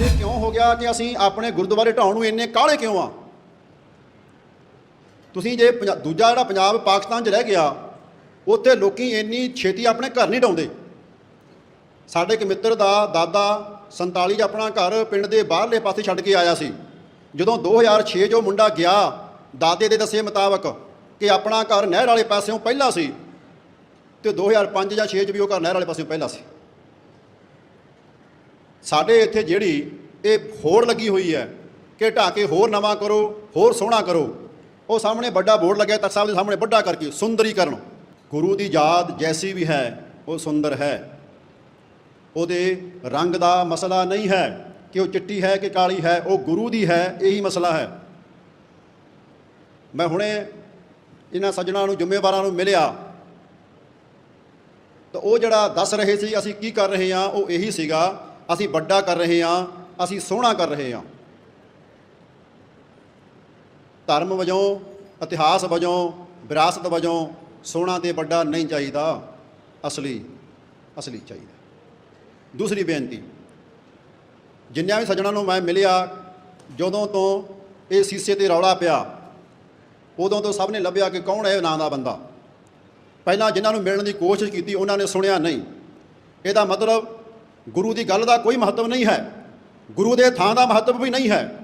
ਇਹ ਕਿਉਂ ਹੋ ਗਿਆ ਕਿ ਅਸੀਂ ਆਪਣੇ ਗੁਰਦੁਆਰੇ ਢਾਉਣ ਨੂੰ ਇੰਨੇ ਕਾਹਲੇ ਕਿਉਂ ਆ? ਤੁਸੀਂ ਜੇ ਪੰਜਾ- ਦੂਜਾ ਜਿਹੜਾ ਪੰਜਾਬ ਪਾਕਿਸਤਾਨ 'ਚ ਰਹਿ ਗਿਆ, ਉੱਥੇ ਲੋਕੀ ਇੰਨੀ ਛੇਤੀ ਆਪਣੇ ਘਰ ਨਹੀਂ ਢਾਉਂਦੇ ਸਾਡੇ ਇੱਕ ਮਿੱਤਰ ਦਾ ਦਾਦਾ 47 'ਚ ਆਪਣਾ ਘਰ ਪਿੰਡ ਦੇ ਬਾਹਰਲੇ ਪਾਸੇ ਛੱਡ ਕੇ ਆਇਆ ਸੀ। ਜਦੋਂ 2006 ਜੋ ਮੁੰਡਾ ਗਿਆ, ਦਾਦੇ ਦੇ ਦੱਸੇ ਮੁਤਾਬਕ ਕਿ ਆਪਣਾ ਘਰ ਨਹਿਰ ਵਾਲੇ ਪਾਸਿਓਂ ਪਹਿਲਾਂ ਸੀ ਤੇ 2005 ਜਾਂ 6 ਚ ਵੀ ਉਹ ਘਰ ਨਹਿਰ ਵਾਲੇ ਪਾਸਿਓਂ ਪਹਿਲਾਂ ਸੀ। ਸਾਡੇ ਇੱਥੇ ਜਿਹੜੀ ਇਹ ਹੋੜ ਲੱਗੀ ਹੋਈ ਹੈ ਕਿ ਢਾਹ ਕੇ ਹੋਰ ਨਵਾਂ ਕਰੋ, ਹੋਰ ਸੋਹਣਾ ਕਰੋ, ਉਹ ਸਾਹਮਣੇ ਵੱਡਾ ਬੋਰਡ ਲੱਗਿਆ, ਤਖਤ ਸਾਹਿਬ ਦੇ ਸਾਹਮਣੇ ਵੱਡਾ ਕਰਕੇ ਸੁੰਦਰੀਕਰਨ। ਗੁਰੂ ਦੀ ਯਾਦ ਜੈਸੀ ਵੀ ਹੈ, ਉਹ ਸੁੰਦਰ ਹੈ। ਉਹਦੇ ਰੰਗ ਦਾ ਮਸਲਾ ਨਹੀਂ ਹੈ ਕਿ ਉਹ ਚਿੱਟੀ ਹੈ ਕਿ ਕਾਲੀ ਹੈ, ਉਹ ਗੁਰੂ ਦੀ ਹੈ, ਇਹੀ ਮਸਲਾ ਹੈ। ਮੈਂ ਹੁਣੇ ਇਹਨਾਂ ਸੱਜਣਾ ਨੂੰ, ਜ਼ਿੰਮੇਵਾਰਾਂ ਨੂੰ ਮਿਲਿਆ। ਤਾਂ ਉਹ ਜਿਹੜਾ ਦੱਸ ਰਹੇ ਸੀ, ਅਸੀਂ ਕੀ ਕਰ ਰਹੇ ਹਾਂ, ਉਹ ਇਹੀ ਸੀਗਾ ਅਸੀਂ ਵੱਡਾ ਕਰ ਰਹੇ ਹਾਂ, ਅਸੀਂ ਸੋਹਣਾ ਕਰ ਰਹੇ ਹਾਂ। ਧਰਮ ਵਜੋਂ, ਇਤਿਹਾਸ ਵਜੋਂ, ਵਿਰਾਸਤ ਵਜੋਂ ਸੋਹਣਾ ਤੇ ਵੱਡਾ ਨਹੀਂ ਚਾਹੀਦਾ। ਅਸਲੀ ਅਸਲੀ ਚਾਹੀਦਾ। ਦੂਸਰੀ ਬੇਨਤੀ, ਜਿੰਨਿਆਂ ਵੀ ਸੱਜਣਾ ਨੂੰ ਮੈਂ ਮਿਲਿਆ, ਜਦੋਂ ਤੋਂ ਇਹ ਸੀਸੇ ਤੇ ਰੌਲਾ ਪਿਆ, ਉਦੋਂ ਤੋਂ ਸਭ ਨੇ ਲੱਭਿਆ ਕਿ ਕੌਣ ਹੈ ਇਹ ਨਾਂ ਦਾ ਬੰਦਾ। ਪਹਿਲਾਂ ਜਿਨ੍ਹਾਂ ਨੂੰ ਮਿਲਣ ਦੀ ਕੋਸ਼ਿਸ਼ ਕੀਤੀ, ਉਹਨਾਂ ਨੇ ਸੁਣਿਆ ਨਹੀਂ। ਇਹਦਾ ਮਤਲਬ ਗੁਰੂ ਦੀ ਗੱਲ ਦਾ ਕੋਈ ਮਹੱਤਵ ਨਹੀਂ ਹੈ। ਗੁਰੂ ਦੇ ਥਾਂ ਦਾ ਮਹੱਤਵ ਵੀ ਨਹੀਂ ਹੈ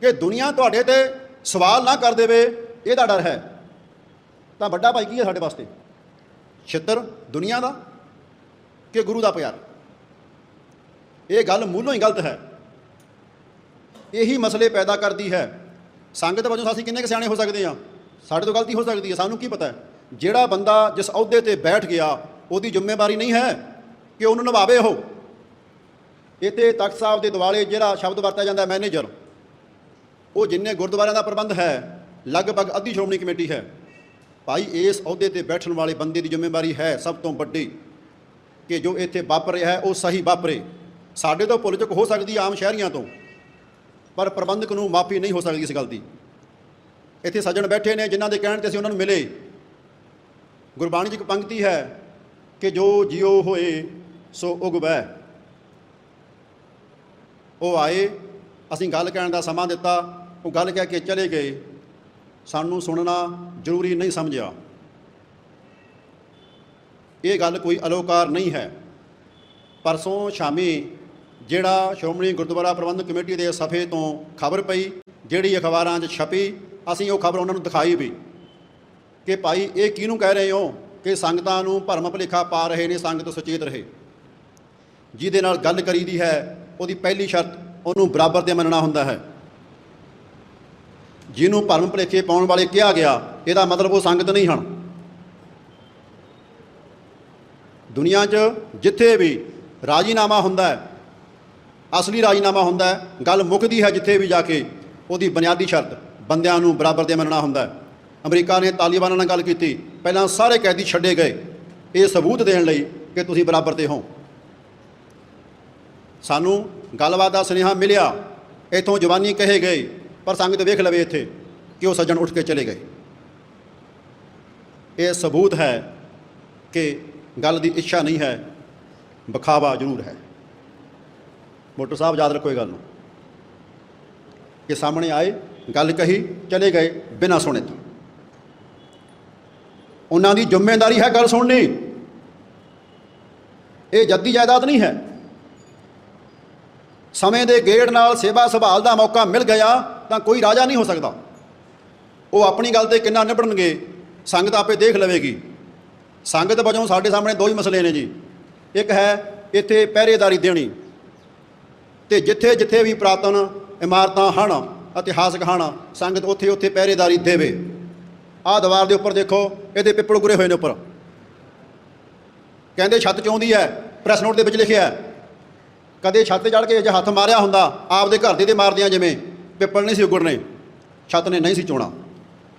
ਕਿ ਦੁਨੀਆ ਤੁਹਾਡੇ ਤੇ ਸਵਾਲ ਨਾ ਕਰ ਦੇਵੇ, ਇਹਦਾ ਡਰ ਹੈ। ਤਾਂ ਵੱਡਾ ਭਾਈ ਕੀ ਹੈ ਸਾਡੇ ਵਾਸਤੇ? ਛਿੱਤਰ ਦੁਨੀਆ ਦਾ ਕਿ ਗੁਰੂ ਦਾ ਪਿਆਰ? ਇਹ ਗੱਲ ਮੂਲੋਂ ਹੀ ਗਲਤ ਹੈ। ਇਹੀ ਮਸਲੇ ਪੈਦਾ ਕਰਦੀ ਹੈ। ਸੰਗਤ ਵਜੋਂ ਅਸੀਂ ਕਿੰਨੇ ਕੁ ਸਿਆਣੇ ਹੋ ਸਕਦੇ ਹਾਂ? ਸਾਡੇ ਤੋਂ ਗਲਤੀ ਹੋ ਸਕਦੀ ਹੈ, ਸਾਨੂੰ ਕੀ ਪਤਾ ਹੈ? ਜਿਹੜਾ ਬੰਦਾ ਜਿਸ ਅਹੁਦੇ ਤੇ ਬੈਠ ਗਿਆ, ਉਹਦੀ ਜ਼ਿੰਮੇਵਾਰੀ ਨਹੀਂ ਹੈ ਕਿ ਉਹਨੂੰ ਨਿਭਾਵੇ ਉਹ। ਇੱਥੇ ਤਖਤ ਸਾਹਿਬ ਦੇ ਦੁਆਲੇ ਜਿਹੜਾ ਸ਼ਬਦ ਵਰਤਿਆ ਜਾਂਦਾ ਮੈਨੇਜਰ, ਉਹ ਜਿੰਨੇ ਗੁਰਦੁਆਰਿਆਂ ਦਾ ਪ੍ਰਬੰਧ ਹੈ, ਲਗਭਗ ਅੱਧੀ ਸ਼੍ਰੋਮਣੀ ਕਮੇਟੀ ਹੈ। ਭਾਈ, ਇਸ ਅਹੁਦੇ ਤੇ ਬੈਠਣ ਵਾਲੇ ਬੰਦੇ ਦੀ ਜ਼ਿੰਮੇਵਾਰੀ ਹੈ ਸਭ ਤੋਂ ਵੱਡੀ ਕਿ ਜੋ ਇੱਥੇ ਵਾਪਰ ਰਿਹਾ ਹੈ, ਉਹ ਸਹੀ ਵਾਪਰੇ। ਸਾਡੇ ਤੋਂ ਭੁੱਲ ਚੁੱਕ ਹੋ ਸਕਦੀ ਆਮ ਸ਼ਹਿਰੀਆਂ ਤੋਂ, ਪਰ ਪ੍ਰਬੰਧਕ ਨੂੰ ਮਾਫੀ ਨਹੀਂ ਹੋ ਸਕਦੀ ਇਸ ਗੱਲ ਦੀ। ਇੱਥੇ ਸੱਜਣ ਬੈਠੇ ਨੇ, ਜਿਨ੍ਹਾਂ ਦੇ ਕਹਿਣ ਤੇ ਅਸੀਂ ਉਹਨਾਂ ਨੂੰ ਮਿਲੇ। ਗੁਰਬਾਣੀ 'ਚ ਇੱਕ ਪੰਕਤੀ ਹੈ ਕਿ ਜੋ ਜਿਉ ਹੋਏ, ਸੋ ਉਗਵੈ। ਉਹ ਆਏ, ਅਸੀਂ ਗੱਲ ਕਹਿਣ ਦਾ ਸਮਾਂ ਦਿੱਤਾ, ਉਹ ਗੱਲ ਕਹਿ ਕੇ ਚਲੇ ਗਏ। ਸਾਨੂੰ ਸੁਣਨਾ ਜ਼ਰੂਰੀ ਨਹੀਂ ਸਮਝਿਆ। ਇਹ ਗੱਲ ਕੋਈ ਅਲੋਕਾਰ ਨਹੀਂ ਹੈ। ਪਰਸੋਂ ਸ਼ਾਮੀ ਜਿਹੜਾ ਸ਼੍ਰੋਮਣੀ ਗੁਰਦੁਆਰਾ ਪ੍ਰਬੰਧਕ ਕਮੇਟੀ ਦੇ ਸਫੇ ਤੋਂ ਖਬਰ ਪਈ, ਜਿਹੜੀ ਅਖਬਾਰਾਂ 'ਚ ਛਪੀ, ਅਸੀਂ ਉਹ ਖਬਰ ਉਹਨਾਂ ਨੂੰ ਦਿਖਾਈ ਵੀ। ਕਿ ਭਾਈ, ਇਹ ਕਿਹਨੂੰ ਕਹਿ ਰਹੇ ਹੋ? ਕਿ ਸੰਗਤਾਂ ਨੂੰ ਭਰਮ ਭੁਲੇਖਾ ਪਾ ਰਹੇ ਨੇ, ਸੰਗਤ ਸੁਚੇਤ ਰਹੇ। ਜਿਹਦੇ ਨਾਲ ਗੱਲ ਕਰੀਦੀ ਹੈ ਉਹਦੀ ਪਹਿਲੀ ਸ਼ਰਤ ਉਹਨੂੰ ਬਰਾਬਰ ਤੇ ਮੰਨਣਾ ਹੁੰਦਾ ਹੈ। ਜਿਹਨੂੰ ਭਰਮ ਭੁਲੇਖੇ ਪਾਉਣ ਵਾਲੇ ਕਿਹਾ ਗਿਆ, ਇਹਦਾ ਮਤਲਬ ਉਹ ਸੰਗਤ ਨਹੀਂ ਹਨ। ਦੁਨੀਆ 'ਚ ਜਿੱਥੇ ਵੀ ਰਾਜੀਨਾਮਾ ਹੁੰਦਾ ਹੈ, ਅਸਲੀ ਰਾਜੀਨਾਮਾ ਹੁੰਦਾ ਹੈ, ਗੱਲ ਮੁੱਕਦੀ ਹੈ ਜਿੱਥੇ ਵੀ ਜਾ ਕੇ, ਉਹਦੀ ਬੁਨਿਆਦੀ ਸ਼ਰਤ ਬੰਦਿਆਂ ਨੂੰ ਬਰਾਬਰ 'ਤੇ ਮੰਨਣਾ ਹੁੰਦਾ ਹੈ। ਅਮਰੀਕਾ ਨੇ ਤਾਲਿਬਾਨਾਂ ਨਾਲ ਗੱਲ ਕੀਤੀ, ਪਹਿਲਾਂ ਸਾਰੇ ਕੈਦੀ ਛੱਡੇ ਗਏ। ਇਹ ਸਬੂਤ ਦੇਣ ਲਈ ਕਿ ਤੁਸੀਂ ਬਰਾਬਰ ਤੇ ਹੋ। ਸਾਨੂੰ ਗੱਲਬਾਤ ਦਾ ਸੁਨੇਹਾ ਮਿਲਿਆ। ਇਥੋਂ ਜਵਾਨੀ ਕਹੇ ਗਏ, ਪਰ ਸੰਗਤ ਵੇਖ ਲਵੇ ਇੱਥੇ ਕਿ ਉਹ ਸੱਜਣ ਉੱਠ ਕੇ ਚਲੇ ਗਏ। ਇਹ ਸਬੂਤ ਹੈ ਕਿ ਗੱਲ ਦੀ ਇੱਛਾ ਨਹੀਂ ਹੈ ਬਖਾਵਾ ਜ਼ਰੂਰ ਹੈ। ਮੋਟਰ ਸਾਹਿਬ, ਯਾਦ ਰੱਖੋ ਇਹ ਗੱਲ ਨੂੰ। ਕਿ ਸਾਹਮਣੇ ਆਏ, ਗੱਲ ਕਹੀ, ਚਲੇ ਗਏ ਬਿਨਾਂ ਸੁਣੇ ਤੋਂ। ਉਹਨਾਂ ਦੀ ਜ਼ਿੰਮੇਵਾਰੀ ਹੈ ਗੱਲ ਸੁਣਨੀ। ਇਹ ਜੱਦੀ ਜਾਇਦਾਦ ਨਹੀਂ ਹੈ। ਸਮੇਂ ਦੇ ਗੇੜ ਨਾਲ ਸੇਵਾ ਸੰਭਾਲ ਦਾ ਮੌਕਾ ਮਿਲ ਗਿਆ ਤਾਂ ਕੋਈ ਰਾਜਾ ਨਹੀਂ ਹੋ ਸਕਦਾ। ਉਹ ਆਪਣੀ ਗੱਲ ਤੇ ਕਿੰਨਾ ਨਿਭਣਗੇ ਸੰਗਤ ਆਪੇ ਦੇਖ ਲਵੇਗੀ। ਸੰਗਤ ਵਜੋਂ ਸਾਡੇ ਸਾਹਮਣੇ ਦੋ ਹੀ ਮਸਲੇ ਨੇ ਜੀ। ਇੱਕ ਹੈ ਇੱਥੇ ਪਹਿਰੇਦਾਰੀ ਦੇਣੀ ਤੇ ਜਿੱਥੇ ਜਿੱਥੇ ਵੀ ਪ੍ਰਾਤਨ ਇਮਾਰਤਾਂ ਹਨ, ਇਤਿਹਾਸਕ ਹਨ, ਸੰਗਤ ਉੱਥੇ ਉੱਥੇ ਪਹਿਰੇਦਾਰੀ ਦੇਵੇ। ਆਹ ਦੀਵਾਰ ਦੇ ਉੱਪਰ ਦੇਖੋ, ਇਹਦੇ ਪਿੱਪਲ ਗੁਰੇ ਹੋਏ ਨੇ ਉੱਪਰ। ਕਹਿੰਦੇ ਛੱਤ ਚੋਂਦੀ ਹੈ, ਪ੍ਰੈਸ ਨੋਟ ਦੇ ਵਿੱਚ ਲਿਖਿਆ ਹੈ। ਕਦੇ ਛੱਤ ਤੇ ਚੜ ਕੇ ਜੇ ਹੱਥ ਮਾਰਿਆ ਹੁੰਦਾ, ਆਪਦੇ ਘਰ ਦੇ ਤੇ ਮਾਰਦਿਆਂ ਜਿਵੇਂ, ਪਿੱਪਲ ਨਹੀਂ ਸੀ ਉਗੜਨੇ, ਛੱਤ ਨੇ ਨਹੀਂ ਸੀ ਚੋਣਾ।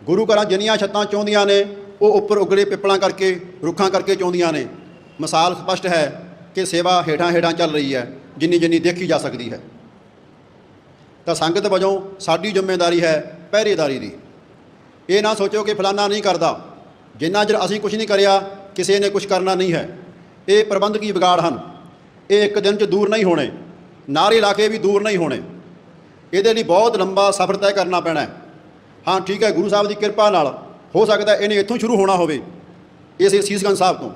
ਗੁਰੂ ਘਰਾਂ ਜਿੰਨੀਆਂ ਛੱਤਾਂ ਚੋਂਦੀਆਂ ਨੇ, ਉਹ ਉੱਪਰ ਉਗੜੇ ਪਿੱਪਲਾਂ ਕਰਕੇ, ਰੁੱਖਾਂ ਕਰਕੇ ਚੋਂਦੀਆਂ ਨੇ। ਮਿਸਾਲ ਸਪਸ਼ਟ ਹੈ ਕਿ ਸੇਵਾ ਹੇਠਾਂ ਹੇਠਾਂ ਚੱਲ ਰਹੀ ਹੈ, ਜਿੰਨੀ ਜਿੰਨੀ ਦੇਖੀ ਜਾ ਸਕਦੀ ਹੈ। ਤਾਂ ਸੰਗਤ ਵਜੋਂ ਸਾਡੀ ਜ਼ਿੰਮੇਵਾਰੀ ਹੈ ਪਹਿਰੇਦਾਰੀ ਦੀ। ਇਹ ਨਾ ਸੋਚੋ ਕਿ ਫਲਾਨਾ ਨਹੀਂ ਕਰਦਾ। ਜਿੰਨਾ ਚਿਰ ਅਸੀਂ ਕੁਝ ਨਹੀਂ ਕਰਿਆ, ਕਿਸੇ ਨੇ ਕੁਝ ਕਰਨਾ ਨਹੀਂ ਹੈ। ਇਹ ਪ੍ਰਬੰਧਕੀ ਵਿਗਾੜ ਹਨ। ਇਹ ਇੱਕ ਦਿਨ ਚ ਦੂਰ ਨਹੀਂ ਹੋਣੇ। ਨਾਰੇ ਲਾ ਕੇ ਵੀ ਦੂਰ ਨਹੀਂ ਹੋਣੇ। ਇਹਦੇ ਲਈ ਬਹੁਤ ਲੰਬਾ ਸਫ਼ਰ ਤੈਅ ਕਰਨਾ ਪੈਣਾ ਹੈ। ਹਾਂ, ਠੀਕ ਹੈ, ਗੁਰੂ ਸਾਹਿਬ ਦੀ ਕਿਰਪਾ ਨਾਲ ਹੋ ਸਕਦਾ ਇਹਨੇ ਇੱਥੋਂ ਸ਼ੁਰੂ ਹੋਣਾ ਹੋਵੇ, ਇਸ ਸੀਸਗੰਜ ਸਾਹਿਬ ਤੋਂ।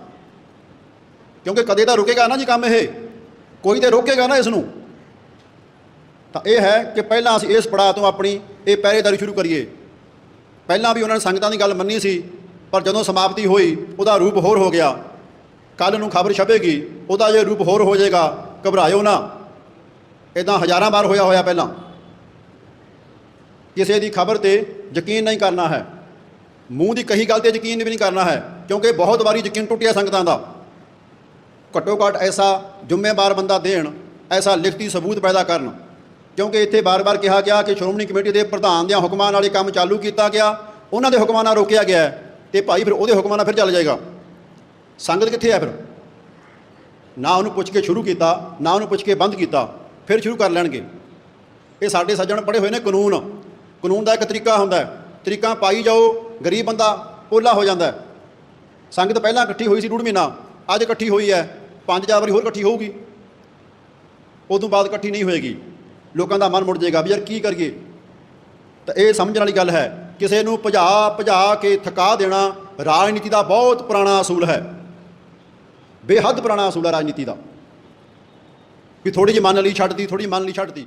ਕਿਉਂਕਿ ਕਦੇ ਤਾਂ ਰੁਕੇਗਾ ਨਾ ਜੀ ਕੰਮ ਇਹ। ਕੋਈ ਤੇ ਰੋਕੇਗਾ ਨਾ ਇਸ ਨੂੰ ਤਾਂ ਇਹ ਹੈ ਕਿ ਪਹਿਲਾਂ ਅਸੀਂ ਇਸ ਪੜਾਅ ਤੋਂ ਆਪਣੀ ਇਹ ਪਹਿਰੇਦਾਰੀ ਸ਼ੁਰੂ ਕਰੀਏ। ਪਹਿਲਾਂ ਵੀ ਉਹਨਾਂ ਨੇ ਸੰਗਤਾਂ ਦੀ ਗੱਲ ਮੰਨੀ ਸੀ, ਪਰ ਜਦੋਂ ਸਮਾਪਤੀ ਹੋਈ, ਉਹਦਾ ਰੂਪ ਹੋਰ ਹੋ ਗਿਆ। ਕੱਲ ਨੂੰ ਖਬਰ ਛਪੇਗੀ ਉਹਦਾ ਜੇ ਰੂਪ ਹੋਰ ਹੋ ਜਾਏਗਾ ਘਬਰਾਇਓ ਨਾ। ਇਦਾਂ ਹਜ਼ਾਰਾਂ ਵਾਰ ਹੋਇਆ ਹੋਇਆ ਪਹਿਲਾਂ। ਕਿਸੇ ਦੀ ਖਬਰ ਤੇ ਯਕੀਨ ਨਹੀਂ ਕਰਨਾ ਹੈ। ਮੂੰਹ ਦੀ ਕਹੀ ਗੱਲ ਤੇ ਯਕੀਨ ਵੀ ਨਹੀਂ ਕਰਨਾ ਹੈ ਕਿਉਂਕਿ ਬਹੁਤ ਵਾਰੀ ਯਕੀਨ ਟੁੱਟਿਆ ਸੰਗਤਾਂ ਦਾ। ਘੱਟੋ ਘੱਟ ਐਸਾ ਜ਼ਿੰਮੇਵਾਰ ਬੰਦਾ ਦੇਣ ਐਸਾ ਲਿਖਤੀ ਸਬੂਤ ਪੈਦਾ ਕਰਨ। ਕਿਉਂਕਿ ਇੱਥੇ ਬਾਰ-ਬਾਰ ਕਿਹਾ ਗਿਆ ਕਿ ਸ਼੍ਰੋਮਣੀ ਕਮੇਟੀ ਦੇ ਪ੍ਰਧਾਨ ਦੇ ਹੁਕਮਾਂ ਨਾਲ ਇਹ ਕੰਮ ਚਾਲੂ ਕੀਤਾ ਗਿਆ ਉਹਨਾਂ ਦੇ ਹੁਕਮਾਂ ਨਾਲ ਰੋਕਿਆ ਗਿਆ ਹੈ, ਤੇ ਭਾਈ ਫਿਰ ਉਹਦੇ ਹੁਕਮਾਂ ਨਾਲ ਫਿਰ ਚੱਲ ਜਾਏਗਾ। ਸੰਗਤ ਕਿੱਥੇ ਹੈ ਫਿਰ? ਨਾ ਉਹਨੂੰ ਪੁੱਛ ਕੇ ਸ਼ੁਰੂ ਕੀਤਾ, ਨਾ ਉਹਨੂੰ ਪੁੱਛ ਕੇ ਬੰਦ ਕੀਤਾ, ਫਿਰ ਸ਼ੁਰੂ ਕਰ ਲੈਣਗੇ। ਇਹ ਸਾਡੇ ਸੱਜਣ ਪੜੇ ਹੋਏ ਨੇ ਕਾਨੂੰਨ। ਕਾਨੂੰਨ ਦਾ ਇੱਕ ਤਰੀਕਾ ਹੁੰਦਾ ਹੈ। ਤਰੀਕਾ ਪਾਈ ਜਾਓ, ਗਰੀਬ ਬੰਦਾ ਪੋਲਾ ਹੋ ਜਾਂਦਾ ਸੰਗਤ ਪਹਿਲਾਂ ਇਕੱਠੀ ਹੋਈ ਸੀ ਡੂਢ ਮਹੀਨਾ, ਅੱਜ ਇਕੱਠੀ ਹੋਈ ਹੈ। ਪੰਜ ਚਾਰ ਵਾਰੀ ਹੋਰ ਇਕੱਠੀ ਹੋਊਗੀ। ਉਦੋਂ ਬਾਅਦ ਇਕੱਠੀ ਨਹੀਂ ਹੋਏਗੀ। ਲੋਕਾਂ ਦਾ ਮਨ ਮੁੜ ਜਾਏਗਾ ਵੀ ਯਾਰ ਕੀ ਕਰੀਏ? ਤਾਂ ਇਹ ਸਮਝਣ ਵਾਲੀ ਗੱਲ ਹੈ, ਕਿਸੇ ਨੂੰ ਭਜਾ ਭਜਾ ਕੇ ਥਕਾ ਦੇਣਾ ਰਾਜਨੀਤੀ ਦਾ ਬਹੁਤ ਪੁਰਾਣਾ ਅਸੂਲ ਹੈ। ਬੇਹੱਦ ਪੁਰਾਣਾ ਅਸੂਲ ਹੈ ਰਾਜਨੀਤੀ ਦਾ। ਵੀ ਥੋੜੀ ਜਿਹੀ ਮੰਨ ਲਈ ਛੱਡਦੀ ਥੋੜੀ ਮੰਨ ਲਈ ਛੱਡਦੀ